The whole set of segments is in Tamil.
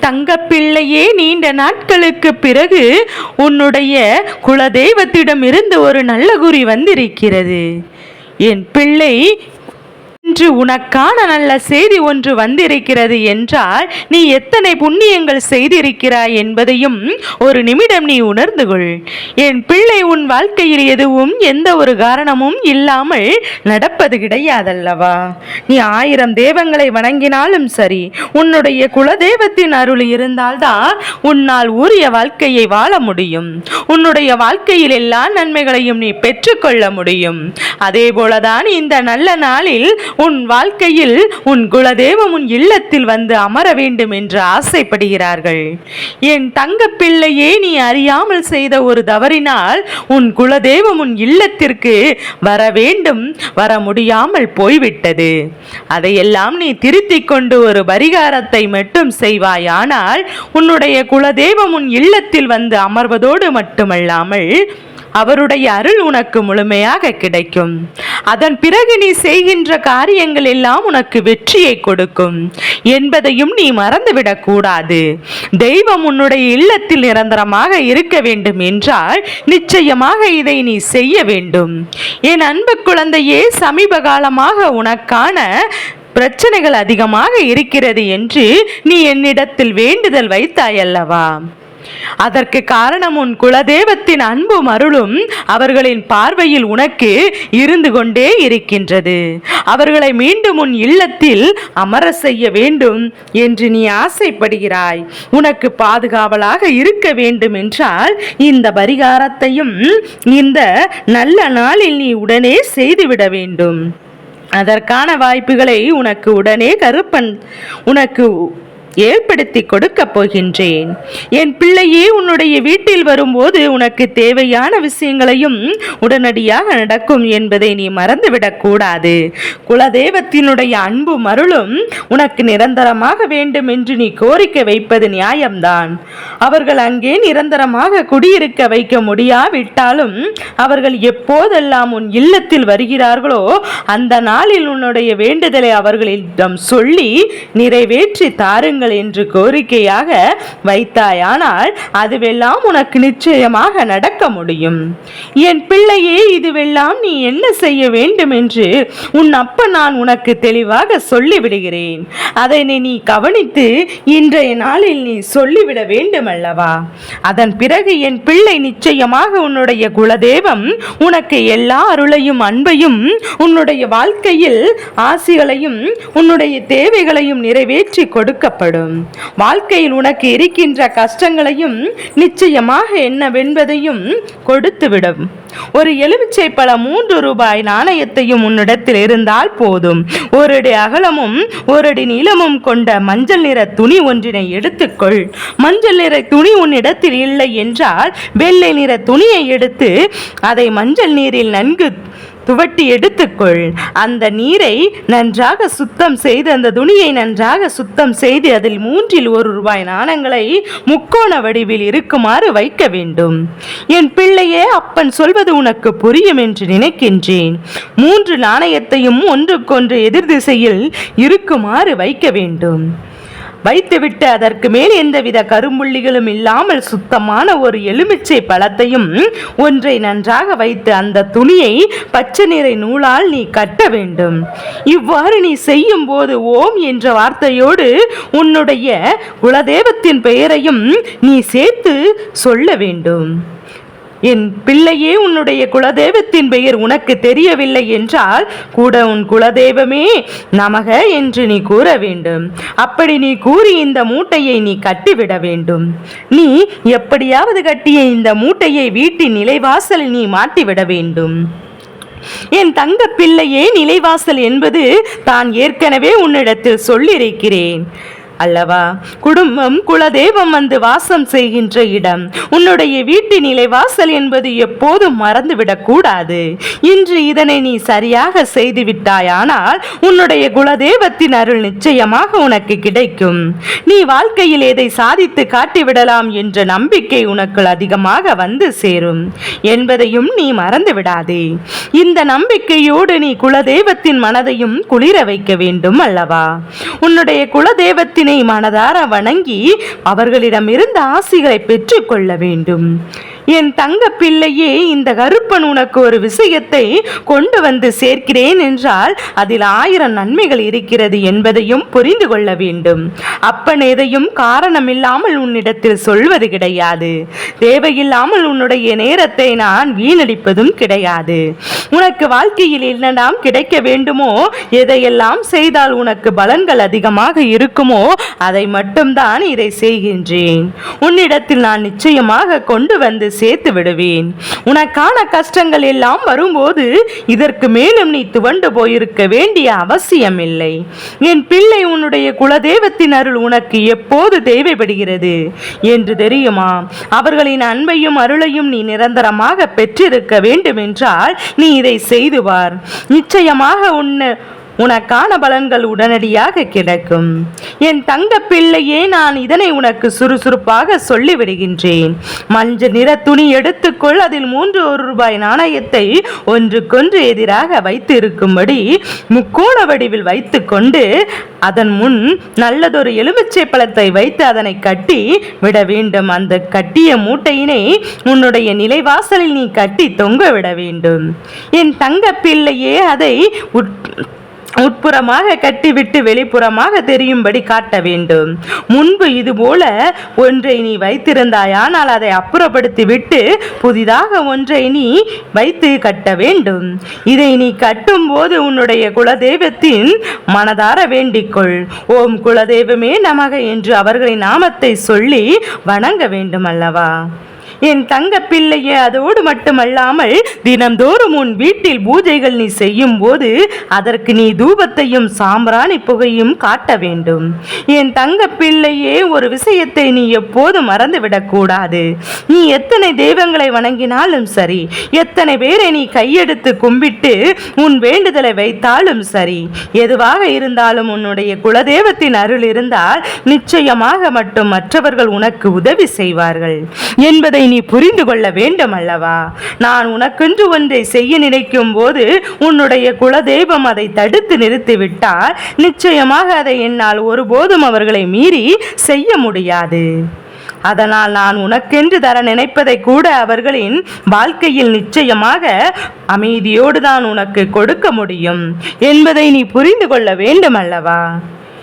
தங்கப்பிள்ளையே நீண்ட நாட்களுக்கு பிறகு உன்னுடைய குலதெய்வத்திடமிருந்து ஒரு நல்ல குறி வந்திருக்கிறது. என் பிள்ளை இன்று உனக்கான நல்ல செய்தி ஒன்று வந்திருக்கிறது என்றால் நீ எத்தனை புண்ணியங்கள் செய்திருக்கிறாய் என்பதையும் ஒரு நிமிடம் நீ உணர்ந்து கொள். என் பிள்ளை உன் வாழ்க்கையில் எதுவும் எந்த ஒரு காரணமும் இல்லாமல் நடப்பது கிடையாதல்லவா? நீ ஆயிரம் தெய்வங்களை வணங்கினாலும் சரி உன்னுடைய குலதெய்வத்தின் அருள் இருந்தால்தான் உன்னால் உரிய வாழ்க்கையை வாழ முடியும். உன்னுடைய வாழ்க்கையில் எல்லா நன்மைகளையும் நீ பெற்றுக்கொள்ள முடியும். அதே போலதான் இந்த நல்ல நாளில் உன் வாழ்க்கையில் உன் குலதெய்வம் உன் இல்லத்தில் வந்து அமர வேண்டும் என்று ஆசைப்படுகிறார்கள். என் தங்க பிள்ளையே நீ அறியாமல் செய்த ஒரு தவறினால் உன் குலதெய்வம் உன் இல்லத்திற்கு வர வேண்டும் வர முடியாமல் போய்விட்டது. அதையெல்லாம் நீ திருத்திக் கொண்டு ஒரு பரிகாரத்தை மட்டும் செய்வாயானால் உன்னுடைய குலதெய்வம் உன் இல்லத்தில் வந்து அமர்வதோடு மட்டுமல்லாமல் அவருடைய அருள் உனக்கு முழுமையாக கிடைக்கும். அதன் பிறகு நீ செய்கின்ற காரியங்கள் எல்லாம் உனக்கு வெற்றியை கொடுக்கும். என்பதையும் நீ மறந்துவிடக் கூடாது. தெய்வம் உன்னுடைய இல்லத்தில் நிரந்தரமாக இருக்க வேண்டும் என்றால் நிச்சயமாக இதை நீ செய்ய வேண்டும். என் அன்பு குழந்தையே சமீப காலமாக உனக்கான பிரச்சனைகள் அதிகமாக இருக்கிறது என்று நீ என்னிடத்தில் வேண்டுதல் வைத்தாயல்லவா? அதற்கு காரணம் உன் குலதெய்வத்தின் அன்பும் அருளும் அவர்களின் பார்வையில் உனக்கு இருந்து கொண்டே இருக்கின்றது. அவர்களை மீண்டும் உன் இல்லத்தில் அமர செய்ய வேண்டும் என்று நீ ஆசைப்படுகிறாய். உனக்கு பாதுகாவலாக இருக்க வேண்டும் என்றால் இந்த பரிகாரத்தையும் இந்த நல்ல நாளில் நீ உடனே செய்துவிட வேண்டும். அதற்கான வாய்ப்புகளை உனக்கு உடனே கருப்பன் உனக்கு ஏற்படுத்தி கொடுக்கப் போகின்றேன். என் பிள்ளையே உன்னுடைய வீட்டில் வரும்போது உனக்கு தேவையான விஷயங்களையும் உடனடியாக நடக்கும் என்பதை நீ மறந்துவிடக் கூடாது. குலதெய்வத்தினுடைய அன்பு மருளும் உனக்கு நிரந்தரமாக வேண்டும் என்று நீ கோரிக்கை வைப்பது நியாயம்தான். அவர்கள் அங்கே நிரந்தரமாக குடியிருக்க வைக்க முடியாவிட்டாலும் அவர்கள் எப்போதெல்லாம் உன் இல்லத்தில் வருகிறார்களோ அந்த நாளில் உன்னுடைய வேண்டுதலை அவர்களிடம் சொல்லி நிறைவேற்றி தாருங்கள் என்று கோரிக்கையாக வைத்தாயானால் அதுவெல்லாம் உனக்கு நிச்சயமாக நடக்க முடியும். என் பிள்ளையே இதுவெல்லாம் நீ என்ன செய்ய வேண்டும் என்று உன் அப்ப நான் உனக்கு தெளிவாக சொல்லிவிடுகிறேன். அதை நீ நீ கவனித்து இன்றைய நாளில் நீ சொல்லிவிட வேண்டும் அல்லவா அதன் பிறகு என் பிள்ளை நிச்சயமாக உன்னுடைய குலதெய்வம் உனக்கு எல்லா அருளையும் அன்பையும் உன்னுடைய வாழ்க்கையில் ஆசிகளையும் உன்னுடைய தேவைகளையும் நிறைவேற்றி கொடுக்கப்படும். வாழ்க்கையில் உனக்கு இருக்கின்ற கஷ்டங்களையும் நிச்சயமாக என்னவென்பதையும் கொடுத்துவிடும். ஒரு எலுமிச்சை பல மூன்று ரூபாய் நாணயத்தையும் உன்னிடத்தில் இருந்தால் போதும். ஒரு அடி அகலமும் ஒரு அடி நீளமும் கொண்ட மஞ்சள் நிற துணி ஒன்றினை எடுத்துக்கொள். மஞ்சள் நிற துணி உன்னிடத்தில் இல்லை என்றால் வெள்ளை நிற துணியை எடுத்து அதை மஞ்சள் நீரில் நன்கு துவட்டி எடுத்துக்கொள். அந்த நீரை நன்றாக சுத்தம் செய்து அந்த துணியை நன்றாக சுத்தம் செய்து அதில் மூன்றில் ஒரு ரூபாய் நாணங்களை முக்கோண வடிவில் இருக்குமாறு வைக்க வேண்டும். என் பிள்ளையே அப்பன் சொல்வது உனக்கு புரியும் என்று நினைக்கின்றேன். மூன்று நாணயத்தையும் ஒன்றுக்கொன்று எதிர் திசையில் இருக்குமாறு வைக்க வேண்டும். வைத்துவிட்டு அதற்கு மேல் எந்தவித கரும்புள்ளிகளும் இல்லாமல் சுத்தமான ஒரு எலுமிச்சை பழத்தையும் ஒன்றை நன்றாக வைத்து அந்த துணியை பச்சை நிறை நூலால் நீ கட்ட வேண்டும். இவ்வாறு நீ செய்யும் போது ஓம் என்ற வார்த்தையோடு உன்னுடைய குலதெய்வத்தின் பெயரையும் நீ சேர்த்து சொல்ல வேண்டும். என் பிள்ளையே உன்னுடைய குலதெய்வத்தின் பெயர் உனக்கு தெரியவில்லை என்றால் கூட உன் குலதெய்வமே நமக என்று நீ கூற வேண்டும். அப்படி நீ கூறி இந்த மூட்டையை நீ கட்டிவிட வேண்டும். நீ எப்படியாவது கட்டிய இந்த மூட்டையை வீட்டின் நிலைவாசலில் நீ மாட்டிவிட வேண்டும். என் தங்க பிள்ளையே நிலைவாசல் என்பது தான் ஏற்கனவே உன்னிடத்தில் சொல்லியிருக்கிறேன். அல்லவா? குடும்பம் குலதெய்வம் வந்து வாசம் செய்கின்ற இடம். உன்னுடைய வீட்டின் நிலை வாசல் என்பது எப்போதும் மறந்துவிடக் கூடாது. இன்று இதனை நீ சரியாக செய்துவிட்டாயானால் உன்னுடைய குலதெய்வத்தின் அருள் நிச்சயமாக உனக்கு கிடைக்கும். நீ வாழ்க்கையில் எதை சாதித்து காட்டிவிடலாம் என்ற நம்பிக்கை உனக்குள் அதிகமாக வந்து சேரும். என்பதையும் நீ மறந்து விடாதே இந்த நம்பிக்கையோடு நீ குலதெய்வத்தின் மனதையும் குளிர வைக்க வேண்டும் அல்லவா? உன்னுடைய குலதெய்வத்தின் குலதெய்வத்தினை மனதார வணங்கி அவர்களிடமிருந்து ஆசிகளை பெற்றுக்கொள்ள வேண்டும். என் தங்க பிள்ளையே இந்த கருப்பன் உனக்கு ஒரு விஷயத்தை கொண்டு வந்து சேர்க்கிறேன் என்றால் அதில் ஆயிரம் நன்மைகள் இருக்கிறது என்பதையும் புரிந்து கொள்ள வேண்டும். அப்பன் எதையும் காரணமில்லாமல் உன்னிடத்தில் சொல்வது கிடையாது. தேவையில்லாமல் உன்னுடைய நேரத்தை நான் வீணடிப்பதும் கிடையாது. உனக்கு வாழ்க்கையில் என்னெல்லாம் கிடைக்க வேண்டுமோ எதையெல்லாம் செய்தால் உனக்கு பலன்கள் அதிகமாக இருக்குமோ அதை மட்டும்தான் இதை செய்கின்றேன். உன்னிடத்தில் நான் நிச்சயமாக கொண்டு வந்து சேர்த்து விடுவேன். உனக்கான கஷ்டங்கள் எல்லாம் வரும்போது இதற்கு மேலும் நீ துவண்டு போயிருக்க வேண்டிய அவசியமில்லை. என் பிள்ளை உன்னுடைய குலதெய்வத்தின் அருள் உனக்கு எப்போது தேவைப்படுகிறது? என்று தெரியுமா? அவர்களின் அன்பையும் அருளையும் நீ நிரந்தரமாக பெற்றிருக்க வேண்டும் என்றால் நீ இதை செய்துவார். நிச்சயமாக உன்னை உனக்கான பலன்கள் உடனடியாக கிடைக்கும். என் தங்க பிள்ளையே நான் இதனை உனக்கு சுறுசுறுப்பாக சொல்லிவிடுகின்றேன். மஞ்சள் நிற துணி எடுத்துக்கொள் அதில் மூன்று ஒரு ரூபாய் நாணயத்தை ஒன்றுக்கொன்று எதிராக வைத்து இருக்கும்படி முக்கோண வடிவில் வைத்துக்கொண்டு அதன் முன் நல்லதொரு எலுமிச்சை பழத்தை வைத்து அதனை கட்டி விட வேண்டும். அந்த கட்டிய மூட்டையினை உன்னுடைய நிலைவாசலில் நீ கட்டி தொங்க விட வேண்டும். என் தங்க பிள்ளையே அதை உட் உட்புறமாக கட்டிவிட்டு வெளிப்புறமாக தெரியும்படி காட்ட வேண்டும். முன்பு இதுபோல ஒன்றை நீ வைத்திருந்தாயானால் அதை அப்புறப்படுத்தி விட்டு புதிதாக ஒன்றை நீ வைத்து கட்ட வேண்டும். இதை நீ கட்டும்போது உன்னுடைய குலதெய்வத்தின் மனதார வேண்டிக்கொள். ஓம் குலதெய்வமே நமக என்று அவர்களின் நாமத்தை சொல்லி வணங்க வேண்டும் அல்லவா என் தங்க பிள்ளையே அதோடு மட்டுமல்லாமல் தினம்தோறும் உன் வீட்டில் பூஜைகள் நீ செய்யும் போது அதற்கு நீ தூபத்தையும் சாம்பிராணி புகையும் காட்ட வேண்டும். என் தங்க பிள்ளையே ஒரு விஷயத்தை நீ எப்போதும் மறந்துவிடக்கூடாது. நீ எத்தனை தெய்வங்களை வணங்கினாலும் சரி எத்தனை பேரை நீ கையெடுத்து கும்பிட்டு உன் வேண்டுதலை வைத்தாலும் சரி எதுவாக இருந்தாலும் உன்னுடைய குலதெய்வத்தின் அருள் இருந்தால் நிச்சயமாக மட்டும் மற்றவர்கள் உனக்கு உதவி செய்வார்கள். என்பதை நீ புரிந்து கொள்ள வேண்டும் அல்லவா நான் உனக்கென்று ஒன்றை செய்ய நினைக்கும் போது உன்னுடைய குலதெய்வம் அதை தடுத்து நிறுத்திவிட்டால் நிச்சயமாக அதை என்னால் ஒருபோதும் அவர்களை மீறி செய்ய முடியாது. அதனால் நான் உனக்கென்று தர நினைப்பதை கூட அவர்களின் வாழ்க்கையில் நிச்சயமாக அமைதியோடு தான் உனக்கு கொடுக்க முடியும். என்பதை நீ புரிந்து கொள்ள வேண்டும் அல்லவா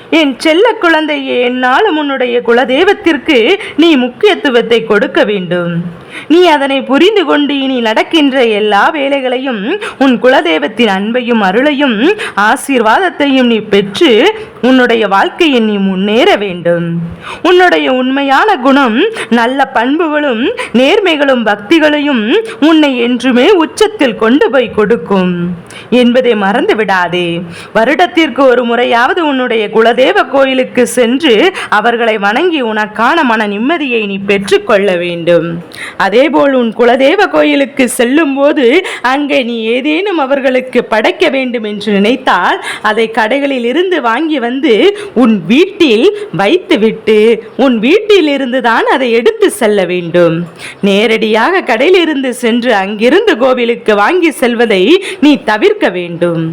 என் செல்ல குழந்தையே என்னாலும் உன்னுடைய குலதெய்வத்திற்கு நீ முக்கியத்துவத்தை கொடுக்க வேண்டும். நீ அதனை புரிந்து கொண்டு இனி நடக்கின்ற எல்லா வேலைகளையும் உன் குலதெய்வத்தின் அன்பையும் அருளையும் ஆசீர்வாதத்தையும் நீ பெற்று உன்னுடைய வாழ்க்கையை நீ முன்னேற வேண்டும். உன்னுடைய உண்மையான குணம் நல்ல பண்புகளும் நேர்மைகளும் பக்திகளையும் உன்னை என்றுமே உச்சத்தில் கொண்டு போய் கொடுக்கும். என்பதை மறந்து விடாதே. வருடத்திற்கு ஒரு முறையாவது உன்னுடைய குலதெய்வ கோயிலுக்கு சென்று அவர்களை வணங்கி உனக்கான மன நிம்மதியை நீ பெற்றுக்கொள்ள வேண்டும். அதேபோல் உன் குலதெய்வ கோயிலுக்கு செல்லும் போது அங்கே நீ ஏதேனும் அவர்களுக்கு படைக்க வேண்டும் என்று நினைத்தால் அதை கடைகளில் இருந்து வாங்கி வந்து உன் வீட்டில் வைத்துவிட்டு உன் வீட்டில் இருந்து தான் அதை எடுத்து செல்ல வேண்டும். நேரடியாக கடையிலிருந்து சென்று அங்கிருந்து கோவிலுக்கு வாங்கி செல்வதை நீ தவிர்க்க வேண்டும்.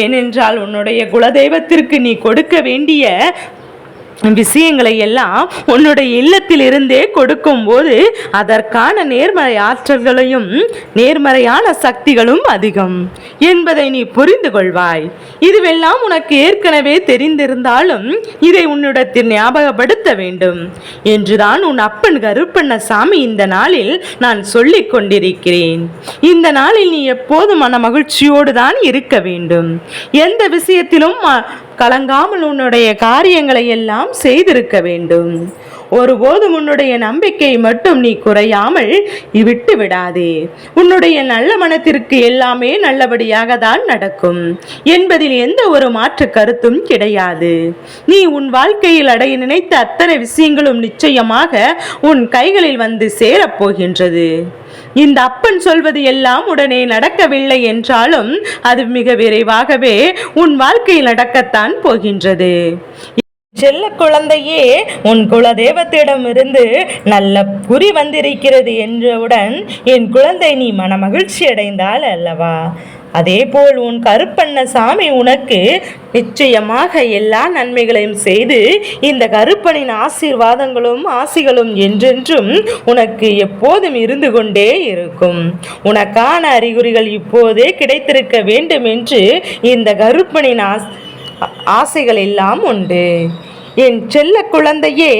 ஏனென்றால் உன்னுடைய குலதெய்வத்திற்கு நீ கொடுக்க வேண்டிய விஷயங்களை எல்லாம் உன்னுடைய இல்லத்தில் இருந்தே கொடுக்கும்போது அதற்கான நேர்மறை ஆற்றல்களையும் நேர்மறையான சக்திகளும் அதிகம். என்பதை நீ புரிந்து கொள்வாய். இதுவெல்லாம் உனக்கு ஏற்கனவே தெரிந்திருந்தாலும் இதை உன்னிடத்தில் ஞாபகப்படுத்த வேண்டும். என்றுதான் உன் அப்பன் கருப்பண்ணசாமி இந்த நாளில் நான் சொல்லிக் கொண்டிருக்கிறேன். இந்த நாளில் நீ எப்போதும் மன மகிழ்ச்சியோடு தான் இருக்க வேண்டும். எந்த விஷயத்திலும் ம- கலங்காமல் உன்னுடைய காரியங்களை எல்லாம் செய்திருக்க வேண்டும். ஒருபோதும் உன்னுடைய நம்பிக்கை மட்டும் நீ குறையாமல் விட்டு விடாதே. உன்னுடைய நல்ல மனத்திற்கு எல்லாமே நல்லபடியாக தான் நடக்கும். என்பதில் எந்த ஒரு மாற்று கருத்தும் கிடையாது. நீ உன் வாழ்க்கையில் அடைய நினைத்த அத்தனை விஷயங்களும் நிச்சயமாக உன் கைகளில் வந்து சேரப்போகின்றது இந்த அப்பன் சொல்வது எல்லாம் உடனே நடக்கவில்லை என்றாலும் அது மிக விரைவாகவே உன் வாழ்க்கையில் நடக்கத்தான் போகின்றது. செல்ல குழந்தையே உன் குலதெய்வத்திடமிருந்து நல்ல குறி வந்திருக்கிறது என்றவுடன் என் குழந்தை நீ மனமகிழ்ச்சி அடைந்தால் அல்லவா? அதேபோல் உன் கருப்பண்ண சாமி உனக்கு நிச்சயமாக எல்லா நன்மைகளையும் செய்து இந்த கருப்பனின் ஆசீர்வாதங்களும் ஆசிகளும் என்றென்றும் உனக்கு எப்போதும் இருந்து கொண்டே இருக்கும். உனக்கான அறிகுறிகள் இப்போதே கிடைத்திருக்க வேண்டும் என்று இந்த கருப்பனின் ஆஸ் ஆசைகள் எல்லாம் உண்டு. என் செல்ல குழந்தையே